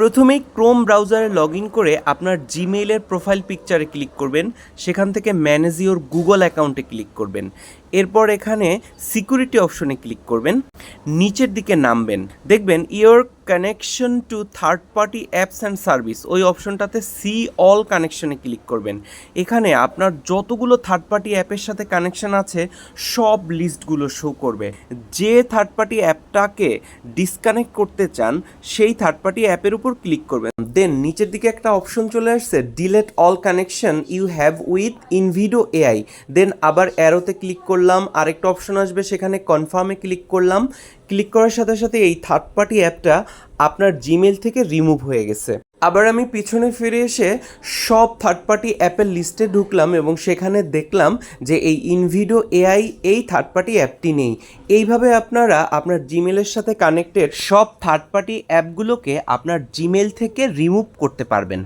প্রথমেই ক্রোম ব্রাউজারে log in করে আপনার জিমেইলের প্রোফাইল পিকচারে ক্লিক করবেন। সেখান থেকে ম্যানেজ ইওর গুগল অ্যাকাউন্টে ক্লিক করবেন। এরপর এখানে সিকিউরিটি অপশনে ক্লিক করবেন। নিচের দিকে নামবেন। দেখবেন your connection to third party apps and service ওই অপশনটাতে সি অল কানেকশনে ক্লিক করবেন। এখানে আপনার যতগুলো থার্ড পার্টি অ্যাপের সাথে কানেকশন আছে, সব লিস্টগুলো শো করবে। যে থার্ড পার্টি অ্যাপটাকে ডিসকানেক্ট করতে চান, সেই থার্ড পার্টি অ্যাপের উপর ক্লিক করবেন। দেন নিচের দিকে একটা অপশন চলে আসছে delete all connection you have with InVideo AI then আবার অ্যারোতে ক্লিক করলাম, আরেকটা অপশন আসবে, সেখানে কনফার্মে ক্লিক করলাম। ক্লিক করার সাথে সাথে এই থার্ড পার্টি অ্যাপটা আপনার জিমেল থেকে রিমুভ হয়ে গেছে। আবার আমি পিছনে ফিরে এসে সব থার্ড পার্টি অ্যাপের লিস্টে ঢুকলাম এবং সেখানে দেখলাম যে এই ইনভিডো এআই এই থার্ড পার্টি অ্যাপটি নেই। এইভাবে আপনারা আপনার জিমেলের সাথে কানেক্টেড সব থার্ড পার্টি অ্যাপগুলোকে আপনার জিমেল থেকে রিমুভ করতে পারবেন।